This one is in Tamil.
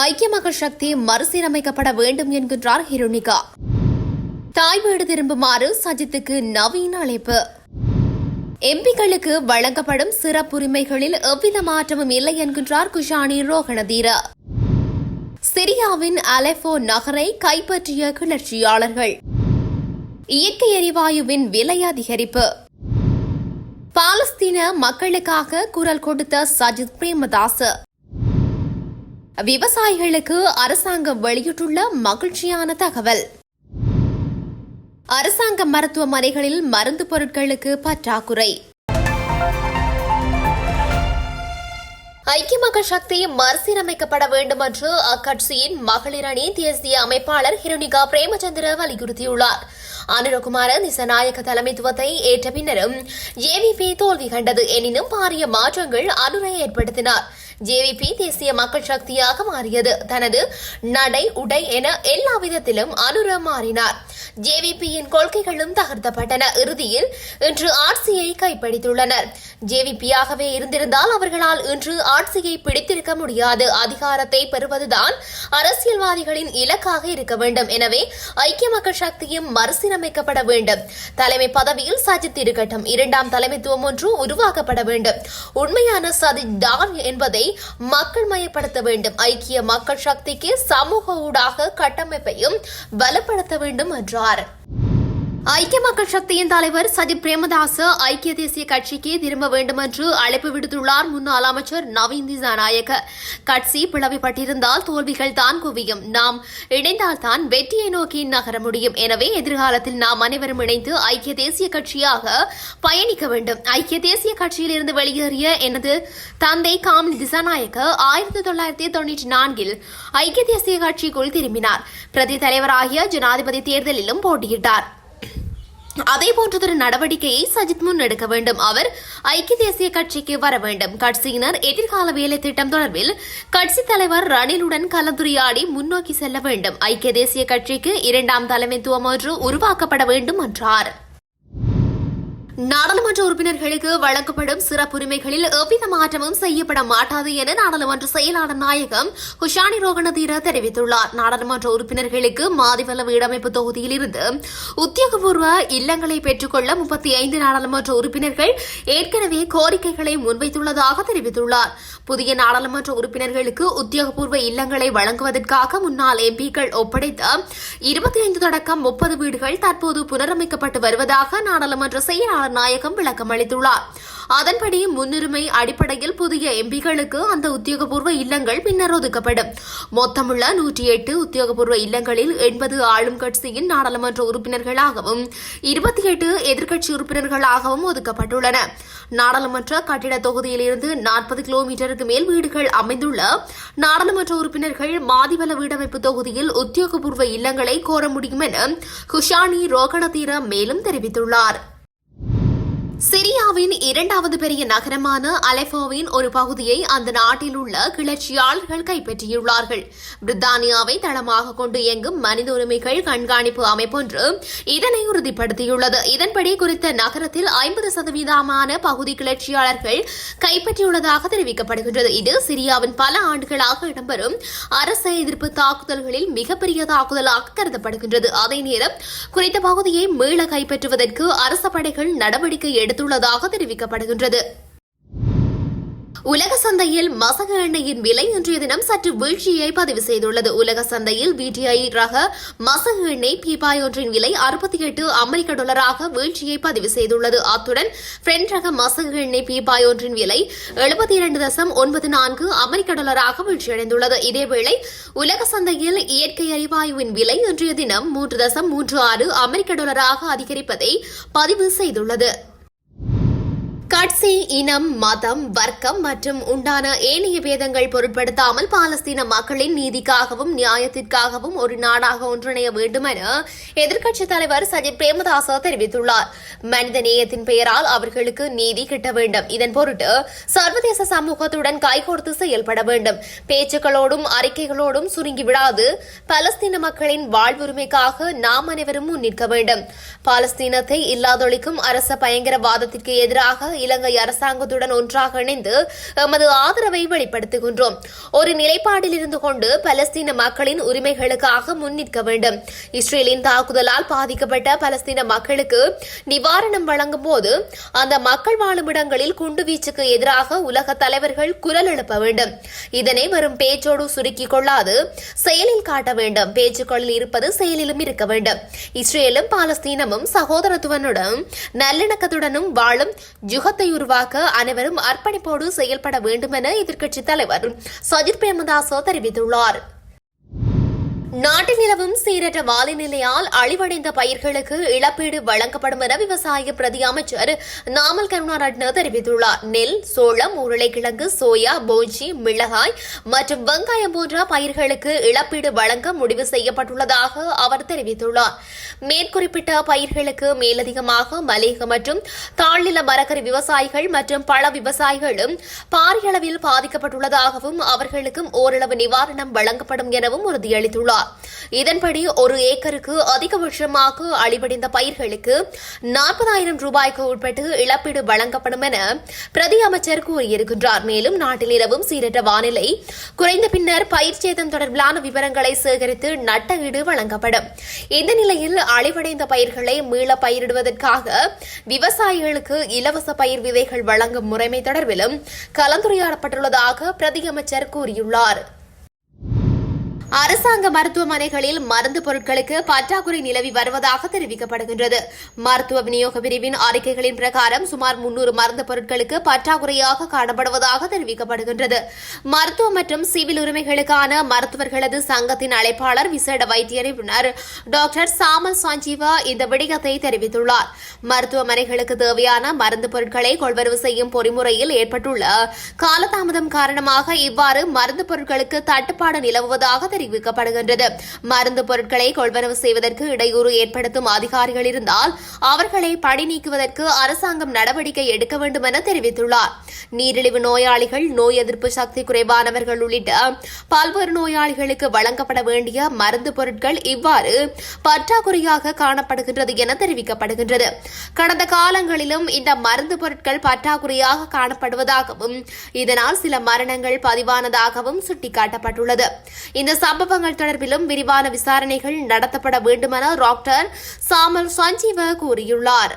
ஐக்கிய மக்கள் சக்தி மறுசீரமைக்கப்பட வேண்டும் என்கின்றார் ஹிருணிகா தாய் வீடு திரும்புமாறு சஜித்துக்கு நவீன அழைப்பு. எம்பிக்களுக்கு வழங்கப்படும் சிறப்புரிமைகளில் எவ்வித மாற்றமும் இல்லை என்கின்றார் குஷானி ரோகணதீர. சிரியாவின் அலெஃபோ நகரை கைப்பற்றிய கிளர்ச்சியாளர்கள். இயற்கை எரிவாயுவின் விலை அதிகரிப்பு. பாலஸ்தீன மக்களுக்காக குரல் கொடுத்த சஜித் பிரேமதாஸ் விவசாயிகளுக்கு அரசாங்கம் வெளியிட்டுள்ள மகிழ்ச்சியான தகவல். அரசாங்க மருத்துவமனைகளில் மருந்து பொருட்களுக்கு பற்றாக்குறை. ஐக்கிய மக்கள் சக்தி மறுசீரமைக்கப்பட வேண்டும் என்று அக்கட்சியின் மகளிர் அணி தேசிய அமைப்பாளர் ஹிருணிகா பிரேமச்சந்திர வலியுறுத்தியுள்ளார். அனுரகுமார திசநாயக தலைமைத்துவத்தை ஏற்ற பின்னரும் ஏவிபி தோல்வி கண்டது எனினும் பாரிய மாற்றங்கள் அனுரை ஏற்படுத்தினார். ஜேவிபி தேசிய மக்கள் சக்தியாக மாறியது. தனது நடை உடை என எல்லா விதத்திலும் அனுர மாறினார். ஜேவிபியின் கொள்கைகளும் தகர்த்தப்பட்டன. இறுதியில் இன்று ஆட்சியை கைப்படித்துள்ளனர். ஜேவிபியாகவே இருந்திருந்தால் அவர்களால் இன்று ஆட்சியை பிடித்திருக்க முடியாது. அதிகாரத்தை பெறுவதுதான் அரசியல்வாதிகளின் இலக்காக இருக்க வேண்டும். எனவே ஐக்கிய மக்கள் சக்தியும் மறுசீரமைக்கப்பட வேண்டும். தலைமை பதவியில் சஜித் இருக்கட்டும். இரண்டாம் தலைமைத்துவம் ஒன்று உருவாக்கப்பட வேண்டும். உண்மையான சதி டான் என்பதை மக்கள் மயப்படுத்த வேண்டும். ஐக்கிய மக்கள் சக்திக்கு சமூக ஊடாக கட்டமைப்பையும் பலப்படுத்த வேண்டும் என்றார். ஐக்கிய மக்கள் சக்தியின் தலைவர் சஜித் பிரேமதாஸ் ஐக்கிய தேசிய கட்சிக்கு திரும்ப வேண்டும் என்று அழைப்பு விடுத்துள்ளார் முன்னாள் அமைச்சர் நவீன் திசாநாயக கட்சி பிளவுபட்டிருந்தால் தோல்விகள் தான் குவியும். நாம் இணைந்தால் தான் வெற்றியை நோக்கி நகர முடியும். எனவே எதிர்காலத்தில் நாம் அனைவரும் இணைந்து ஐக்கிய தேசிய கட்சியாக பயணிக்க வேண்டும். ஐக்கிய தேசிய கட்சியிலிருந்து வெளியேறிய எனது தந்தை காமினி திசாநாயக்க ஆயிரத்தி தொள்ளாயிரத்தி தொன்னூற்றி நான்கில் ஐக்கிய தேசிய கட்சிக்குள் திரும்பினார். பிரதி தலைவராகிய ஜனாதிபதி தேர்தலிலும் போட்டியிட்டார். அதே போன்றதொரு நடவடிக்கையை சஜித் முன் எடுக்க வேண்டும். அவர் ஐக்கிய தேசிய கட்சிக்கு வர வேண்டும். கட்சியினர் எதிர்கால வேலை திட்டம் தொடர்பில் கட்சி தலைவர் ரணிலுடன் கலந்துரையாடி முன்னோக்கி செல்ல வேண்டும். ஐக்கிய தேசிய கட்சிக்கு இரண்டாம் தலைமைத்துவம் ஒன்று உருவாக்கப்பட வேண்டும் என்றார். நாடாளுமன்ற உறுப்பினர்களுக்கு வழங்கப்படும் சிறப்புரிமைகளில் எவ்வித மாற்றமும் செய்யப்பட மாட்டாது என நாடாளுமன்ற செயலாளர் நாயகம் குஷானி ரோகணதீர தெரிவித்துள்ளார். நாடாளுமன்ற உறுப்பினர்களுக்கு மாதிவல வீடமைப்பு தொகுதியில் இருந்து உத்தியோகபூர்வ இல்லங்களை பெற்றுக்கொள்ள முப்பத்தி ஐந்து நாடாளுமன்ற உறுப்பினர்கள் ஏற்கனவே கோரிக்கைகளை முன்வைத்துள்ளதாக தெரிவித்துள்ளார். புதிய நாடாளுமன்ற உறுப்பினர்களுக்கு உத்தியோகபூர்வ இல்லங்களை வழங்குவதற்காக முன்னாள் எம்பிக்கள் ஒப்படைத்த இருபத்தி ஐந்து தொடக்கம் முப்பது வீடுகள் தற்போது புனரமைக்கப்பட்டு வருவதாக நாடாளுமன்ற செயலாளர் நாயகம் விளக்கம் அளித்துள்ளார். அதன்படி முன்னுரிமை அடிப்படையில் புதிய எம்பிகளுக்கு அந்த உத்தியோகபூர்வ இல்லங்கள் பின்னர் ஒதுக்கப்படும். மொத்தமுள்ள நூற்றி எட்டு உத்தியோகபூர்வ இல்லங்களில் எண்பது ஆளும் கட்சியின் நாடாளுமன்ற உறுப்பினர்களாகவும் இருபத்தி எட்டு எதிர்க்கட்சி உறுப்பினர்களாகவும் ஒதுக்கப்பட்டுள்ளன. நாடாளுமன்ற கட்டிட தொகுதியிலிருந்து நாற்பது கிலோமீட்டருக்கு மேல் வீடுகள் அமைந்துள்ள நாடாளுமன்ற உறுப்பினர்கள் மாதிவல வீடமைப்பு தொகுதியில் உத்தியோகபூர்வ இல்லங்களை கோர முடியும் என குஷானி ரோகணதீர மேலும் தெரிவித்துள்ளார். சிரியாவின் இரண்டாவது பெரிய நகரமான அலெஃபோவின் ஒரு பகுதியை அந்த நாட்டில் உள்ள கிளர்ச்சியாளர்கள் கைப்பற்றியுள்ளார்கள். பிரித்தானியாவை தளமாக கொண்டு இயங்கும் மனித உரிமைகள் கண்காணிப்பு அமைப்பொன்று இதனை உறுதிப்படுத்தியுள்ளது. இதன்படி குறித்த நகரத்தில் ஐம்பது சதவீதமான பகுதி கிளர்ச்சியாளர்கள் கைப்பற்றியுள்ளதாக தெரிவிக்கப்படுகின்றது. இது சிரியாவின் பல ஆண்டுகளாக இடம்பெறும் அரச எதிர்ப்பு தாக்குதல்களில் மிகப்பெரிய தாக்குதலாக கருதப்படுகின்றது. அதே நேரம் குறித்த பகுதியை மீள கைப்பற்றுவதற்கு அரச படைகள் நடவடிக்கை எடுத்துள்ளதாக தெரிவிக்கப்படுகின்றது. உலக சந்தையில் மசக எண்ணெயின் விலை இன்றைய தினம் சற்று வீழ்ச்சியை பதிவு செய்துள்ளது. உலக சந்தையில் பிடிஐ ரக மசக எண்ணெய் பீபாய் ஒன்றின் விலை அறுபத்தி எட்டு அமெரிக்க டாலராக வீழ்ச்சியை பதிவு செய்துள்ளது. அத்துடன் பிரெண்ட் ரக மசக எண்ணெய் பீபாய் ஒன்றின் விலை எழுபத்தி இரண்டு தசம் ஒன்பது நான்கு அமெரிக்க டாலராக வீழ்ச்சியடைந்துள்ளது. இதேவேளை உலக சந்தையில் இயற்கை எரிவாயுவின் விலை இன்றைய தினம் மூன்று தசம் மூன்று ஆறு அமெரிக்க டாலராக அதிகரிப்பதை பதிவு செய்துள்ளது. கட்சி இனம் மதம் வர்க்கம் மற்றும் உண்டான ஏனைய பேதங்கள் பொருட்படுத்தாமல் பாலஸ்தீன மக்களின் நீதிக்காகவும் நியாயத்திற்காகவும் ஒரு நாடாக ஒன்றிணைய வேண்டும் என எதிர்க்கட்சித் தலைவர் சஜித் பிரேமதாசா தெரிவித்துள்ளார். மனித நேயத்தின் பெயரால் அவர்களுக்கு நீதி கிட்ட வேண்டும். இதன் பொருட்டு சர்வதேச சமூகத்துடன் கைகோர்த்து செயல்பட வேண்டும். பேச்சுக்களோடும் அறிக்கைகளோடும் சுருங்கிவிடாது பலஸ்தீன மக்களின் வாழ்வுரிமைக்காக நாம் அனைவரும் முன்னிற்க வேண்டும். பாலஸ்தீனத்தை இல்லாதொழிக்கும் அரச பயங்கரவாதத்திற்கு எதிராக இலங்கை அரசாங்கத்துடன் ஒன்றாக இணைந்து எமது ஆதரவை வெளிப்படுத்துகின்றோம். ஒரு நிலைப்பாட்டில் இருந்து கொண்டு பலஸ்தீன மக்களின் உரிமைகளுக்காக முன்னிற்க வேண்டும். இஸ்ரேலின் தாக்குதலால் பாதிக்கப்பட்ட பலஸ்தீன மக்களுக்கு நிவாரணம் வழங்கும் போது அந்த மக்கள் வாழும் இடங்களில் குண்டுவீச்சுக்கு எதிராக உலக தலைவர்கள் குரல் எழுப்ப வேண்டும். இதனை வரும் பேச்சோடு சுருக்கிக் கொள்ளாது செயலில் காட்ட வேண்டும். பேச்சுக்களில் இருப்பது செயலிலும் இருக்க வேண்டும். இஸ்ரேலும் பாலஸ்தீனமும் சகோதரத்துவனுடன் நல்லிணக்கத்துடனும் வாழும் யுகத்தை உருவாக்க அனைவரும் அர்ப்பணிப்போடு செயல்பட வேண்டும் என எதிர்க்கட்சித் தலைவர் சஜித் பிரேமதாச தெரிவித்துள்ளார். நாட்டில் நிலவும் சீரற்ற வானிலையால் அழிவடைந்த பயிர்களுக்கு இழப்பீடு வழங்கப்படும் என விவசாய பிரதி அமைச்சர் நாமல் கருணாரட்ன தெரிவித்துள்ளார். நெல் சோளம் உருளைக்கிழங்கு சோயா போஜி மிளகாய் மற்றும் வெங்காயம் போன்ற பயிர்களுக்கு இழப்பீடு வழங்க முடிவு செய்யப்பட்டுள்ளதாக அவர் தெரிவித்துள்ளார். மேற்குறிப்பிட்ட பயிர்களுக்கு மேலதிகமாக மலேக மற்றும் தாழ்நில மரக்கறி விவசாயிகள் மற்றும் பழ விவசாயிகளும் பாரியளவில் பாதிக்கப்பட்டுள்ளதாகவும் அவர்களுக்கும் ஓரளவு நிவாரணம் வழங்கப்படும் எனவும் உறுதியளித்துள்ளார். இதன்படி ஒரு ஏக்கருக்கு அதிகபட்சமாக அழிவடைந்த பயிர்களுக்கு நாற்பதாயிரம் ரூபாய்க்கு உட்பட்டு இழப்பீடு வழங்கப்படும் என பிரதி அமைச்சர் கூறியிருக்கின்றார். மேலும் நாட்டில் நிலவும் சீரற்ற வானிலை குறைந்த பின்னர் பயிர் சேதம் தொடர்பிலான விவரங்களை சேகரித்து நட்ட ஈடு வழங்கப்படும். இந்த நிலையில் அழிவடைந்த பயிர்களை மீள பயிரிடுவதற்காக விவசாயிகளுக்கு இலவச பயிர் விதைகள் வழங்கும் முறைமை தொடர்பிலும் கலந்துரையாடப்பட்டுள்ளதாக பிரதி அமைச்சர் கூறியுள்ளார். அரசாங்க மருத்துவமனைகளில் மருந்து பொருட்களுக்கு பற்றாக்குறை நிலவி வருவதாக தெரிவிக்கப்படுகின்றது. மருத்துவ விநியோக பிரிவின் அறிக்கைகளின் பிரகாரம் சுமார் முன்னூறு மருந்து பொருட்களுக்கு பற்றாக்குறையாக காணப்படுவதாக தெரிவிக்கப்படுகின்றது. மருத்துவ மற்றும் சிவில் உரிமைகளுக்கான மருத்துவர்களது சங்கத்தின் அழைப்பாளர் விசேட வைத்திய நிபுணர் டாக்டர் சாமல் சாஞ்சீவா இந்த விடயத்தை தெரிவித்துள்ளார். மருத்துவமனைகளுக்கு தேவையான மருந்து பொருட்களை கொள்வரவு செய்யும் பொறிமுறையில் ஏற்பட்டுள்ள காலதாமதம் காரணமாக இவ்வாறு மருந்து பொருட்களுக்கு தட்டுப்பாடு நிலவுவதாக தெரிவிக்கப்படுகின்றது. மருந்து பொருட்களை கொள்வனவு செய்வதற்கு இடையூறு ஏற்படுத்தும் அதிகாரிகள் இருந்தால் அவர்களை பணி நீக்குவதற்கு அரசாங்கம் நடவடிக்கை எடுக்க வேண்டும் என தெரிவித்துள்ளார். நீரிழிவு நோயாளிகள் நோய் எதிர்ப்பு சக்தி குறைவானவர்கள் உள்ளிட்ட பல்வேறு நோயாளிகளுக்கு வழங்கப்பட வேண்டிய மருந்து பொருட்கள் இவ்வாறு பற்றாக்குறையாக காணப்படுகின்றது என தெரிவிக்கப்படுகின்றது. கடந்த காலங்களிலும் இந்த மருந்து பொருட்கள் பற்றாக்குறையாக காணப்படுவதாகவும் இதனால் சில மரணங்கள் பதிவானதாகவும் சுட்டிக்காட்டப்பட்டுள்ளது. இந்த சம்பவங்கள் தொடர்பிலும் விரிவான விசாரணைகள் நடத்தப்பட வேண்டுமென டாக்டர் சாமல் சஞ்சீவ கூறியுள்ளார்.